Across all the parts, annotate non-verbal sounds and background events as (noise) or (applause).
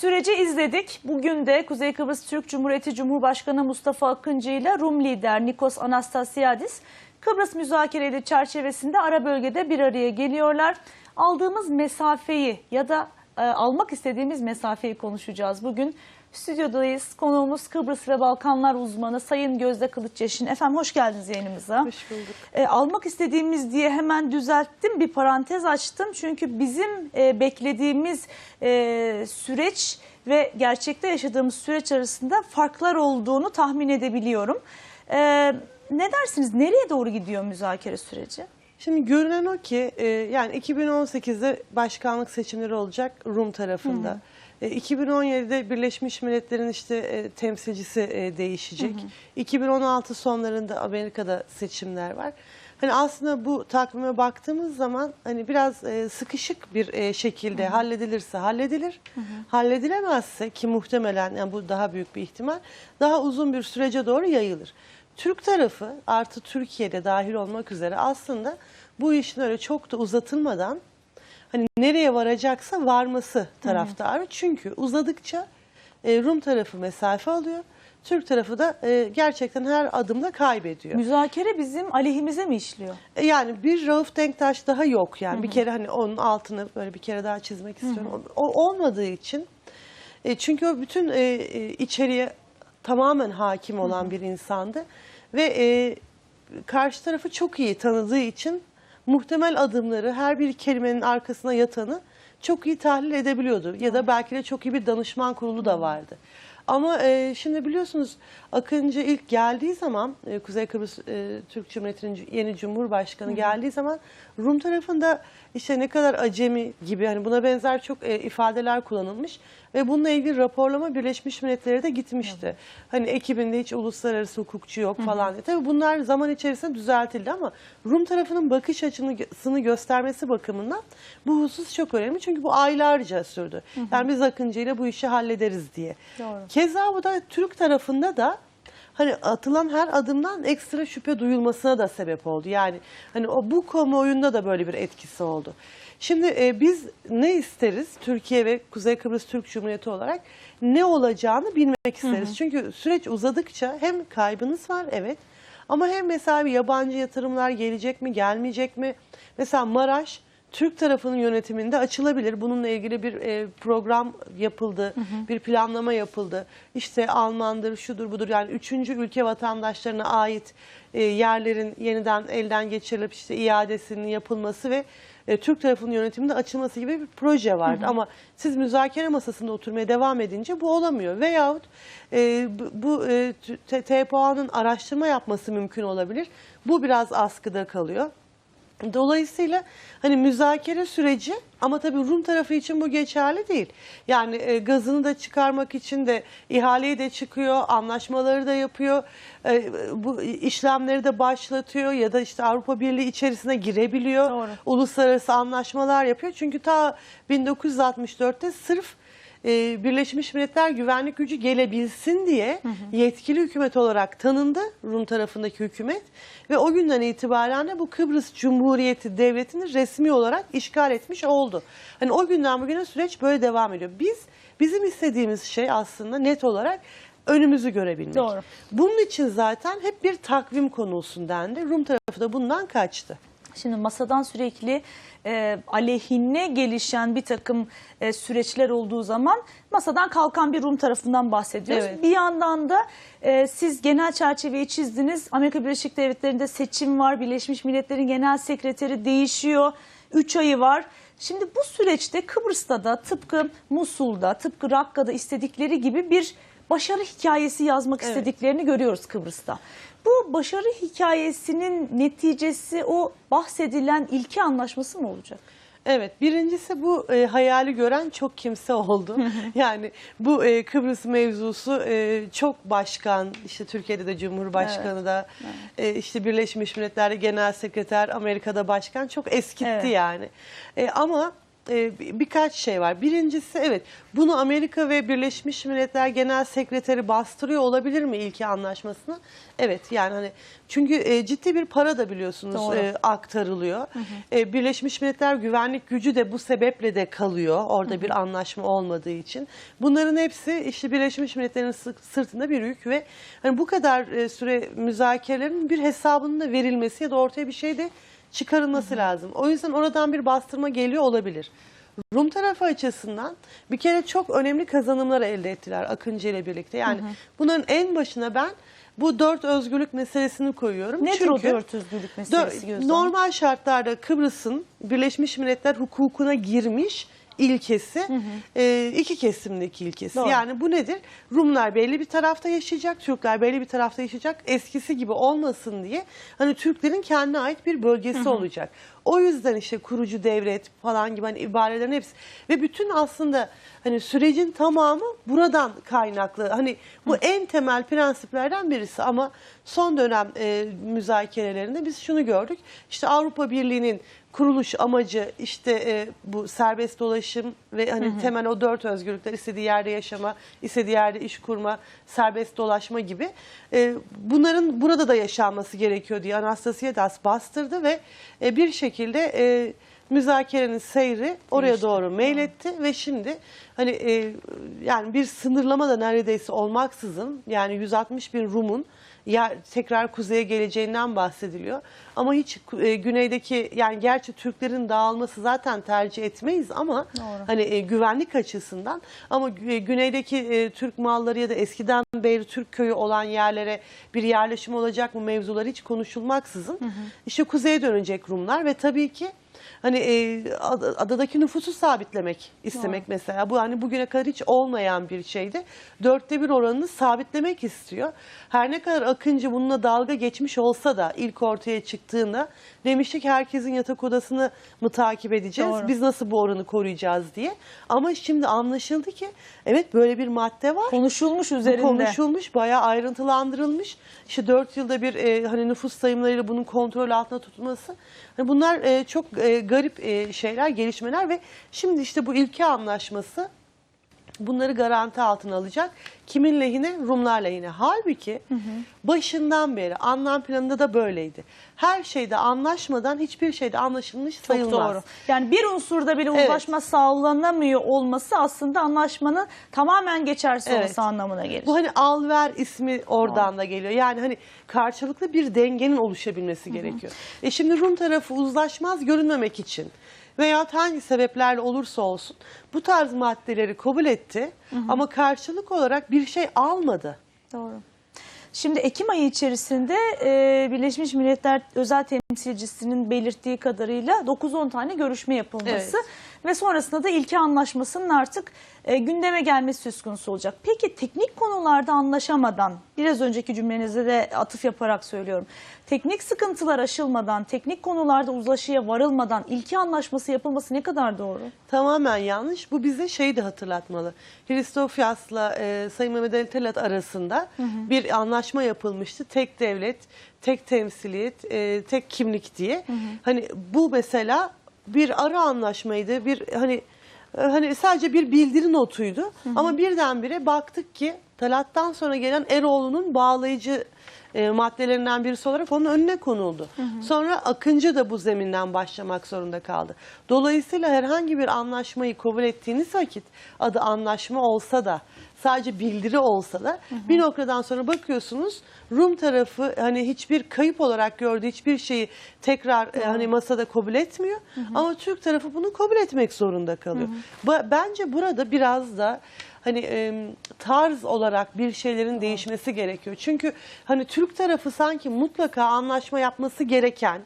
Süreci izledik. Bugün de Kuzey Kıbrıs Türk Cumhuriyeti Cumhurbaşkanı Mustafa Akıncı ile Rum lider Nikos Anastasiadis Kıbrıs müzakereleri çerçevesinde ara bölgede bir araya geliyorlar. Aldığımız mesafeyi ya da e, almak istediğimiz mesafeyi konuşacağız bugün. Stüdyodayız. Konuğumuz Kıbrıs ve Balkanlar uzmanı Sayın Gözde Kılıçyaşin. Efendim hoş geldiniz yayınımıza. Hoş bulduk. E, almak istediğimiz diye hemen düzelttim bir parantez açtım çünkü bizim e, beklediğimiz e, süreç ve gerçekte yaşadığımız süreç arasında farklar olduğunu tahmin edebiliyorum. E, ne dersiniz nereye doğru gidiyor müzakere süreci? Şimdi görünen o ki e, yani 2018'de başkanlık seçimleri olacak Rum tarafında. E, 2017'de Birleşmiş Milletler'in işte e, temsilcisi e, değişecek. 2016 sonlarında Amerika'da seçimler var. Hani aslında bu takvime baktığımız zaman hani biraz e, sıkışık bir e, şekilde halledilirse halledilir. Halledilemezse ki muhtemelen yani bu daha büyük bir ihtimal daha uzun bir sürece doğru yayılır. Türk tarafı artı Türkiye'de dahil olmak üzere aslında bu işin öyle çok da uzatılmadan hani nereye varacaksa varması taraftarı. Çünkü uzadıkça e, Rum tarafı mesafe alıyor. Türk tarafı da e, gerçekten her adımda kaybediyor. Müzakere bizim aleyhimize mi işliyor? E, Yani bir Rauf Denktaş daha yok yani bir kere hani onun altını böyle bir kere daha çizmek istiyorum. O olmadığı için e, çünkü o bütün e, e, içeriye tamamen hakim olan bir insandı ve e, karşı tarafı çok iyi tanıdığı için muhtemel adımları her bir kelimenin arkasına yatanı çok iyi tahlil edebiliyordu ya da belki de çok iyi bir danışman kurulu da vardı. Ama e, şimdi biliyorsunuz Akıncı ilk geldiği zaman e, Kuzey Kıbrıs e, Türk Cumhuriyeti'nin yeni Cumhurbaşkanı geldiği zaman Rum tarafında işte ne kadar acemi gibi hani buna benzer çok e, ifadeler kullanılmış ve bununla ilgili raporlama Birleşmiş Milletler'e de gitmişti. Hani ekibinde hiç uluslararası hukukçu yok falan diye. Tabii bunlar zaman içerisinde düzeltildi ama Rum tarafının bakış açısını göstermesi bakımından bu husus çok önemli. Çünkü bu aylarca sürdü. Yani biz Akıncı ile bu işi hallederiz diye. Doğru. Keza bu da Türk tarafında da hani atılan her adımdan ekstra şüphe duyulmasına da sebep oldu. Yani hani o bu kamuoyunda da böyle bir etkisi oldu. Şimdi e, biz ne isteriz Türkiye ve Kuzey Kıbrıs Türk Cumhuriyeti olarak ne olacağını bilmek isteriz. Çünkü süreç uzadıkça hem kaybınız var evet ama hem mesela bir yabancı yatırımlar gelecek mi gelmeyecek mi? Mesela Maraş Türk tarafının yönetiminde açılabilir. Bununla ilgili bir e, program yapıldı, bir planlama yapıldı. İşte Almandır, şudur budur yani üçüncü ülke vatandaşlarına ait e, yerlerin yeniden elden geçirilip işte iadesinin yapılması ve e, Türk tarafının yönetiminde açılması gibi bir proje vardı. Ama siz müzakere masasında oturmaya devam edince bu olamıyor. Veyahut e, bu, e, TPA'nın araştırma yapması mümkün olabilir. Bu biraz askıda kalıyor. Dolayısıyla hani müzakere süreci ama tabii Rum tarafı için bu geçerli değil. Yani e, gazını da çıkarmak için de ihaleyi de çıkıyor, anlaşmaları da yapıyor, e, bu işlemleri de başlatıyor ya da işte Avrupa Birliği içerisine girebiliyor. Doğru. Uluslararası anlaşmalar yapıyor. Çünkü ta 1964'te sırf e, Birleşmiş Milletler güvenlik gücü gelebilsin diye yetkili hükümet olarak tanındı Rum tarafındaki hükümet ve o günden itibaren de bu Kıbrıs Cumhuriyeti devletini resmi olarak işgal etmiş oldu. Hani o günden bugüne süreç böyle devam ediyor. Biz bizim istediğimiz şey aslında net olarak önümüzü görebilmek. Doğru. Bunun için zaten hep bir takvim konulsun dendi. Rum tarafı da bundan kaçtı. Şimdi masadan sürekli e, aleyhine gelişen bir takım e, süreçler olduğu zaman masadan kalkan bir Rum tarafından bahsediyoruz. Evet. Bir yandan da e, siz genel çerçeveyi çizdiniz. Amerika Birleşik Devletleri'nde seçim var. Birleşmiş Milletler'in genel sekreteri değişiyor. 3 ayı var. Şimdi bu süreçte Kıbrıs'ta da tıpkı Musul'da, tıpkı Rakka'da istedikleri gibi bir başarı hikayesi yazmak Evet. istediklerini görüyoruz Kıbrıs'ta. Bu başarı hikayesinin neticesi o bahsedilen ilki anlaşması mı olacak? Evet, birincisi bu e, hayali gören çok kimse oldu. (laughs) yani bu e, Kıbrıs mevzusu e, çok başkan, işte Türkiye'de de Cumhurbaşkanı da, e, işte Birleşmiş Milletler'de Genel Sekreter, Amerika'da Başkan çok eskitti Evet. yani. E, ama e, bir- birkaç şey var. Birincisi evet bunu Amerika ve Birleşmiş Milletler Genel Sekreteri bastırıyor olabilir mi ilki anlaşmasını? Evet yani hani çünkü e, ciddi bir para da biliyorsunuz e, aktarılıyor. E, Birleşmiş Milletler güvenlik gücü de bu sebeple de kalıyor orada bir anlaşma olmadığı için. Bunların hepsi işte Birleşmiş Milletler'in sı- sırtında bir yük ve hani bu kadar e, süre müzakerelerin bir hesabının da verilmesi ya da ortaya bir şey de çıkarılması lazım. O yüzden oradan bir bastırma geliyor olabilir. Rum tarafı açısından bir kere çok önemli kazanımlar elde ettiler Akıncı ile birlikte. Yani bunların en başına ben bu dört özgürlük meselesini koyuyorum. Nedir o Çünkü dört özgürlük meselesi dö- Gözde Hanım? Normal şartlarda Kıbrıs'ın Birleşmiş Milletler hukukuna girmiş ilkesi e, iki kesimdeki ilkesi. Doğru. Yani bu nedir? Rumlar belli bir tarafta yaşayacak, Türkler belli bir tarafta yaşayacak. Eskisi gibi olmasın diye hani Türklerin kendine ait bir bölgesi olacak. O yüzden işte kurucu devlet falan gibi hani ibarelerin hepsi. Ve bütün aslında hani sürecin tamamı buradan kaynaklı. Hani bu en temel prensiplerden birisi. Ama son dönem e, müzakerelerinde biz şunu gördük. İşte Avrupa Birliği'nin kuruluş amacı işte e, bu serbest dolaşım ve hani temel o dört özgürlükler istediği yerde yaşama, istediği yerde iş kurma, serbest dolaşma gibi. E, bunların burada da yaşanması gerekiyor diye Anastasiades bastırdı ve e, bir şekilde e, müzakerenin seyri oraya Değişti. doğru meyletti ve şimdi hani e, yani bir sınırlama da neredeyse olmaksızın yani 160 bin Rum'un ya tekrar kuzeye geleceğinden bahsediliyor. Ama hiç e, güneydeki yani gerçi Türklerin dağılması zaten tercih etmeyiz ama Doğru. hani e, güvenlik açısından ama e, güneydeki e, Türk malları ya da eskiden beri Türk köyü olan yerlere bir yerleşim olacak mı mevzuları hiç konuşulmaksızın işte kuzeye dönecek Rumlar ve tabii ki hani e, ad- adadaki nüfusu sabitlemek istemek mesela bu hani bugüne kadar hiç olmayan bir şeydi. Dörtte bir oranını sabitlemek istiyor. Her ne kadar Akıncı bununla dalga geçmiş olsa da ilk ortaya çıktığında demiştik herkesin yatak odasını mı takip edeceğiz? Doğru. Biz nasıl bu oranı koruyacağız diye. Ama şimdi anlaşıldı ki evet böyle bir madde var. Konuşulmuş üzerinde. konuşulmuş, bayağı ayrıntılandırılmış. İşte 4 yılda bir e, hani nüfus sayımlarıyla bunun kontrol altında tutulması. Hani bunlar e, çok e, garip e, şeyler, gelişmeler ve şimdi işte bu ilke anlaşması bunları garanti altına alacak. Kimin lehine? Rumlar lehine. Halbuki başından beri anlam planında da böyleydi. Her şeyde anlaşmadan hiçbir şeyde anlaşılmış Çok sayılmaz. doğru. Yani bir unsurda bile Evet. uzlaşma sağlanamıyor olması aslında anlaşmanın tamamen geçersiz Evet. olması anlamına gelir. Bu hani al ver ismi oradan da geliyor. Yani hani karşılıklı bir dengenin oluşabilmesi gerekiyor. E şimdi Rum tarafı uzlaşmaz görünmemek için veya hangi sebeplerle olursa olsun bu tarz maddeleri kabul etti ama karşılık olarak bir şey almadı. Doğru. Şimdi Ekim ayı içerisinde e, Birleşmiş Milletler özel temsilcisinin belirttiği kadarıyla 9-10 tane görüşme yapılması Evet. Ve sonrasında da ilke anlaşmasının artık e, gündeme gelmesi söz konusu olacak. Peki teknik konularda anlaşamadan, biraz önceki cümlenize de atıf yaparak söylüyorum. Teknik sıkıntılar aşılmadan, teknik konularda uzlaşıya varılmadan ilke anlaşması yapılması ne kadar doğru? Tamamen yanlış. Bu bize şeyi de hatırlatmalı. Hristofyas'la e, Sayın Mehmet Ali Talat arasında bir anlaşma yapılmıştı. Tek devlet, tek temsiliyet, e, tek kimlik diye. Hani bu mesela bir ara anlaşmaydı. Bir hani e, hani sadece bir bildiri notuydu. Ama birdenbire baktık ki Talat'tan sonra gelen Eroğlu'nun bağlayıcı e, maddelerinden birisi olarak onun önüne konuldu. Sonra Akıncı da bu zeminden başlamak zorunda kaldı. Dolayısıyla herhangi bir anlaşmayı kabul ettiğiniz vakit adı anlaşma olsa da sadece bildiri olsa da bir noktadan sonra bakıyorsunuz Rum tarafı hani hiçbir kayıp olarak gördüğü hiçbir şeyi tekrar e, hani masada kabul etmiyor. Ama Türk tarafı bunu kabul etmek zorunda kalıyor. Ba- Bence burada biraz da hani e, tarz olarak bir şeylerin değişmesi gerekiyor. Çünkü hani Türk tarafı sanki mutlaka anlaşma yapması gereken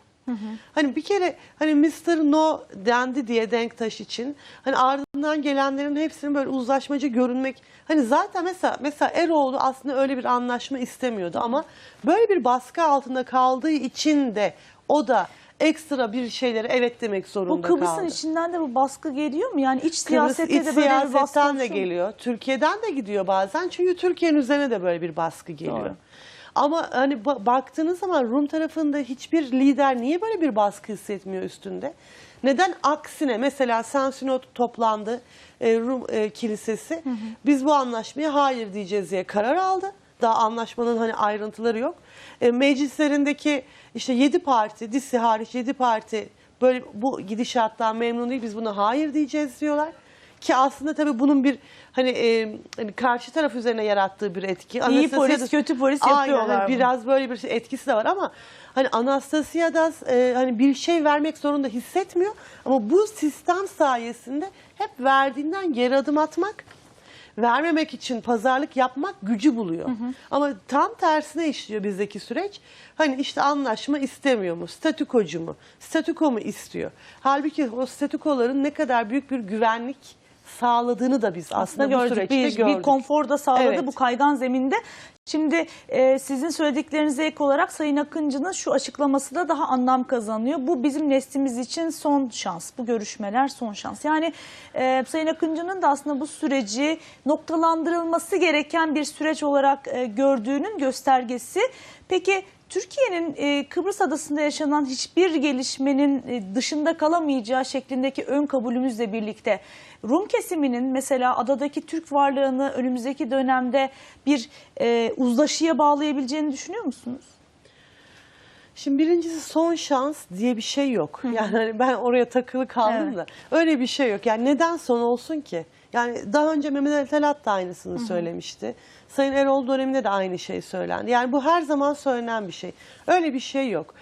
Hani bir kere hani Mr. No dendi diye Denktaş için hani ardından gelenlerin hepsinin böyle uzlaşmacı görünmek hani zaten mesela mesela Eroğlu aslında öyle bir anlaşma istemiyordu ama böyle bir baskı altında kaldığı için de o da ekstra bir şeylere evet demek zorunda Bu Kıbrıs'ın kaldı. içinden de bu baskı geliyor mu? Yani iç Kıbrıs siyasette iç de böyle bir baskı siyasetten de oluşuyor mu? geliyor. Türkiye'den de gidiyor bazen. Çünkü Türkiye'nin üzerine de böyle bir baskı geliyor. Doğru. Ama hani ba- baktığınız zaman Rum tarafında hiçbir lider niye böyle bir baskı hissetmiyor üstünde? Neden aksine mesela Sensinot toplandı e, Rum e, kilisesi biz bu anlaşmaya hayır diyeceğiz diye karar aldı. Daha anlaşmanın hani ayrıntıları yok. E, meclislerindeki işte 7 parti, DİSİ hariç 7 parti böyle bu gidişattan memnun değil biz buna hayır diyeceğiz diyorlar. Ki aslında tabii bunun bir hani, e, hani karşı taraf üzerine yarattığı bir etki. İyi Anastasia polis, kötü polis Aynen, yapıyorlar hani bunu. biraz böyle bir etkisi de var ama hani Anastasia da e, hani bir şey vermek zorunda hissetmiyor ama bu sistem sayesinde hep verdiğinden geri adım atmak vermemek için pazarlık yapmak gücü buluyor. Ama tam tersine işliyor bizdeki süreç. Hani işte anlaşma istemiyor mu? Statükocu mu? Statüko mu istiyor? Halbuki o statükoların ne kadar büyük bir güvenlik sağladığını da biz aslında, aslında gördük. Bir, gördük. bir konfor da sağladı Evet. bu kaygan zeminde. Şimdi e, sizin söylediklerinize ek olarak Sayın Akıncı'nın şu açıklaması da daha anlam kazanıyor. Bu bizim neslimiz için son şans. Bu görüşmeler son şans. Yani e, Sayın Akıncı'nın da aslında bu süreci noktalandırılması gereken bir süreç olarak e, gördüğünün göstergesi. Peki Türkiye'nin e, Kıbrıs Adası'nda yaşanan hiçbir gelişmenin e, dışında kalamayacağı şeklindeki ön kabulümüzle birlikte Rum kesiminin mesela adadaki Türk varlığını önümüzdeki dönemde bir e, uzlaşıya bağlayabileceğini düşünüyor musunuz? Şimdi birincisi son şans diye bir şey yok. Yani hani ben oraya takılı kaldım Evet. da öyle bir şey yok. Yani neden son olsun ki? Yani daha önce Mehmet Ali Talat da aynısını söylemişti. Sayın Erol döneminde de aynı şey söylendi. Yani bu her zaman söylenen bir şey. Öyle bir şey yok.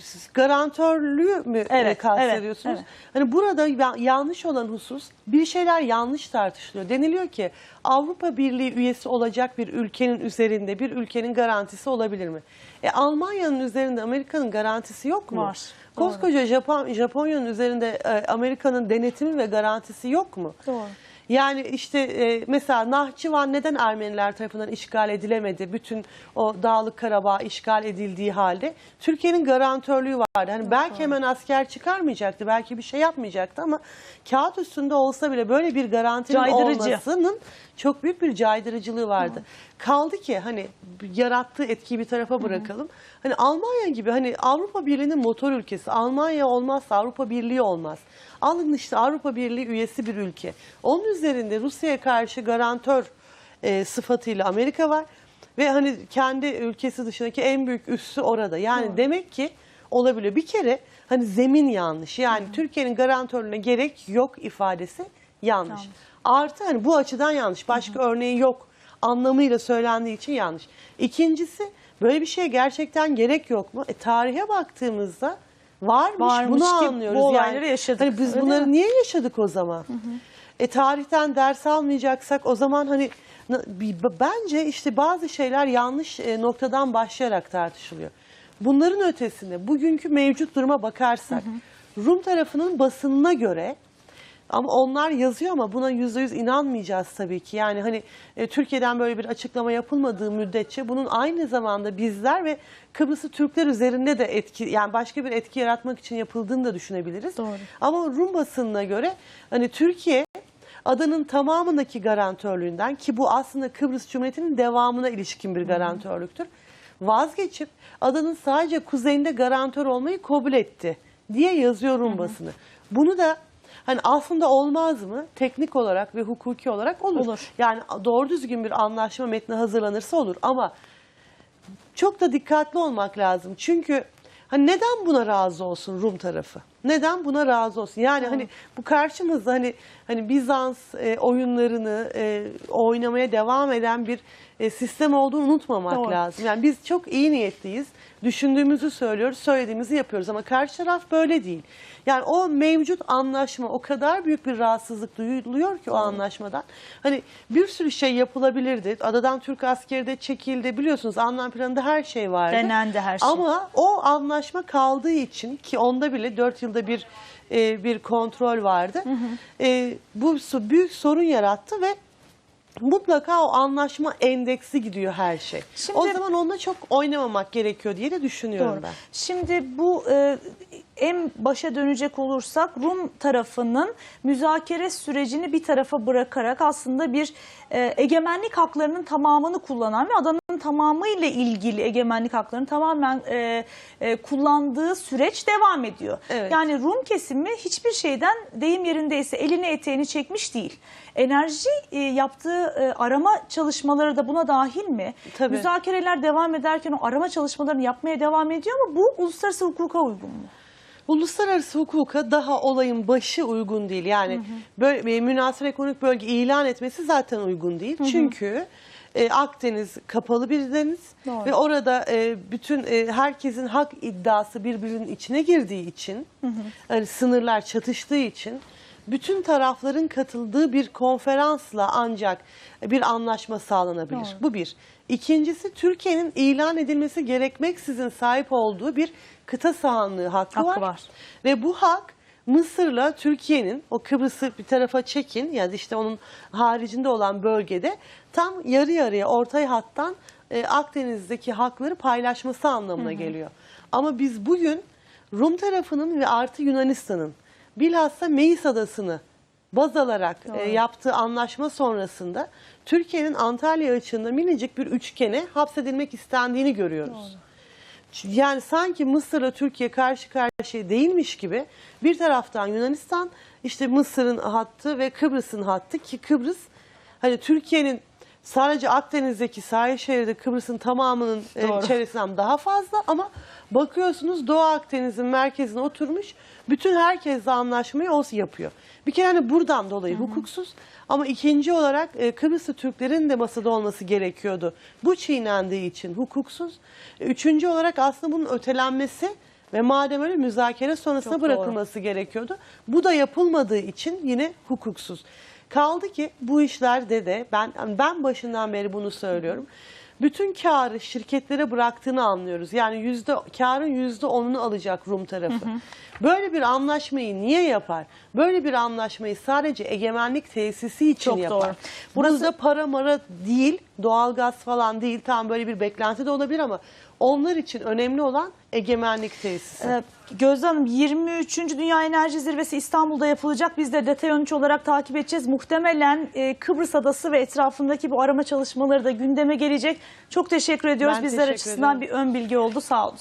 Siz garantörlüğü mü e, Evet, kastediyorsunuz? evet, Hani burada ya- yanlış olan husus bir şeyler yanlış tartışılıyor. Deniliyor ki Avrupa Birliği üyesi olacak bir ülkenin üzerinde bir ülkenin garantisi olabilir mi? E, Almanya'nın üzerinde Amerika'nın garantisi yok mu? Var, doğru. Koskoca Japon, Japonya'nın üzerinde e, Amerika'nın denetimi ve garantisi yok mu? Doğru. Yani işte e, mesela Nahçıvan neden Ermeniler tarafından işgal edilemedi? Bütün o Dağlık Karabağ işgal edildiği halde Türkiye'nin garantörlüğü vardı. Hani belki hemen asker çıkarmayacaktı, belki bir şey yapmayacaktı ama kağıt üstünde olsa bile böyle bir garantinin Caydırıcı. olmasının çok büyük bir caydırıcılığı vardı. Kaldı ki hani yarattığı etkiyi bir tarafa bırakalım. Hani Almanya gibi hani Avrupa Birliği'nin motor ülkesi. Almanya olmazsa Avrupa Birliği olmaz. Alın işte Avrupa Birliği üyesi bir ülke. Onun üzerinde Rusya'ya karşı garantör e, sıfatıyla Amerika var. Ve hani kendi ülkesi dışındaki en büyük üssü orada. Yani demek ki olabiliyor. Bir kere hani zemin yanlış. Yani Türkiye'nin garantörlüğüne gerek yok ifadesi yanlış. Yanlış. Artı hani bu açıdan yanlış. Başka örneği yok anlamıyla söylendiği için yanlış. İkincisi böyle bir şeye gerçekten gerek yok mu? E, tarihe baktığımızda varmış, Varmış bunu ki anlıyoruz. bu yani. yaşadık. Hani biz bunları mi? niye yaşadık o zaman? E tarihten ders almayacaksak o zaman hani bence işte bazı şeyler yanlış e, noktadan başlayarak tartışılıyor. Bunların ötesinde bugünkü mevcut duruma bakarsak Rum tarafının basınına göre ama onlar yazıyor ama buna yüzde yüz inanmayacağız tabii ki. Yani hani e, Türkiye'den böyle bir açıklama yapılmadığı müddetçe bunun aynı zamanda bizler ve Kıbrıs'ı Türkler üzerinde de etki yani başka bir etki yaratmak için yapıldığını da düşünebiliriz. Doğru. Ama Rum basınına göre hani Türkiye adanın tamamındaki garantörlüğünden ki bu aslında Kıbrıs Cumhuriyeti'nin devamına ilişkin bir garantörlüktür. Vazgeçip adanın sadece kuzeyinde garantör olmayı kabul etti diye yazıyor Rum basını. Bunu da hani aslında olmaz mı? Teknik olarak ve hukuki olarak olur. Olur. Yani doğru düzgün bir anlaşma metni hazırlanırsa olur ama çok da dikkatli olmak lazım. Çünkü hani neden buna razı olsun Rum tarafı? Neden buna razı olsun? Yani hani bu karşımızda hani hani Bizans e, oyunlarını e, oynamaya devam eden bir e, sistem olduğunu unutmamak Doğru. lazım. Yani biz çok iyi niyetliyiz. Düşündüğümüzü söylüyoruz, söylediğimizi yapıyoruz ama karşı taraf böyle değil. Yani o mevcut anlaşma o kadar büyük bir rahatsızlık duyuluyor ki o anlaşmadan. Hani bir sürü şey yapılabilirdi. Adadan Türk askeri de çekildi. Biliyorsunuz anlam planında her şey vardı. Denendi her şey. Ama o anlaşma kaldığı için ki onda bile 4 yılda bir e, bir kontrol vardı. E, bu so- büyük sorun yarattı ve mutlaka o anlaşma endeksi gidiyor her şey. Şimdi- o zaman onunla çok oynamamak gerekiyor diye de düşünüyorum Doğru. ben. Şimdi bu e, en başa dönecek olursak Rum tarafının müzakere sürecini bir tarafa bırakarak aslında bir e, egemenlik haklarının tamamını kullanan ve adanın tamamıyla ilgili egemenlik haklarını tamamen e, e, kullandığı süreç devam ediyor. Evet. Yani Rum kesimi hiçbir şeyden deyim yerindeyse elini eteğini çekmiş değil. Enerji e, yaptığı e, arama çalışmaları da buna dahil mi? Tabii. Müzakereler devam ederken o arama çalışmalarını yapmaya devam ediyor mu? Bu uluslararası hukuka uygun mu? Uluslararası hukuka daha olayın başı uygun değil. Yani böyle e, münasır ekonomik bölge ilan etmesi zaten uygun değil. Çünkü e, Akdeniz kapalı bir deniz Doğru. ve orada e, bütün e, herkesin hak iddiası birbirinin içine girdiği için, hani sınırlar çatıştığı için bütün tarafların katıldığı bir konferansla ancak bir anlaşma sağlanabilir. Doğru. Bu bir. İkincisi Türkiye'nin ilan edilmesi gerekmeksizin sahip olduğu bir kıta sahanlığı hakkı, Hakkı var. var. Ve bu hak Mısır'la Türkiye'nin o Kıbrıs'ı bir tarafa çekin ya da işte onun haricinde olan bölgede tam yarı yarıya ortay hattan e, Akdeniz'deki hakları paylaşması anlamına geliyor. Ama biz bugün Rum tarafının ve artı Yunanistan'ın bilhassa Meis Adası'nı baz alarak e, yaptığı anlaşma sonrasında Türkiye'nin Antalya açığında minicik bir üçgene hapsedilmek istendiğini görüyoruz. Yani sanki Mısır'la Türkiye karşı karşıya değilmiş gibi bir taraftan Yunanistan işte Mısır'ın hattı ve Kıbrıs'ın hattı ki Kıbrıs hani Türkiye'nin sadece Akdeniz'deki sahil şeridi Kıbrıs'ın tamamının e, Doğru. çevresinden daha fazla ama bakıyorsunuz Doğu Akdeniz'in merkezine oturmuş bütün herkesle anlaşmayı o yapıyor. Bir kere hani buradan dolayı hukuksuz ama ikinci olarak e, Kıbrıslı Türklerin de masada olması gerekiyordu. Bu çiğnendiği için hukuksuz. E, Üçüncü olarak aslında bunun ötelenmesi ve madem öyle müzakere sonrasına Çok doğru. bırakılması gerekiyordu. Bu da yapılmadığı için yine hukuksuz. Kaldı ki bu işlerde de ben ben başından beri bunu söylüyorum. Bütün karı şirketlere bıraktığını anlıyoruz. Yani yüzde karın yüzde onunu alacak Rum tarafı. Böyle bir anlaşmayı niye yapar? Böyle bir anlaşmayı sadece egemenlik tesisi için Çok yapar. doğru. Burası- Burada para mara değil, doğalgaz falan değil. Tam böyle bir beklenti de olabilir ama onlar için önemli olan egemenlik tesisi. Ee, Gözde Hanım 23. Dünya Enerji Zirvesi İstanbul'da yapılacak. Biz de detay 13 olarak takip edeceğiz. Muhtemelen e, Kıbrıs Adası ve etrafındaki bu arama çalışmaları da gündeme gelecek. Çok teşekkür ediyoruz. Ben Bizler teşekkür açısından ederim. bir ön bilgi oldu. Sağ olun.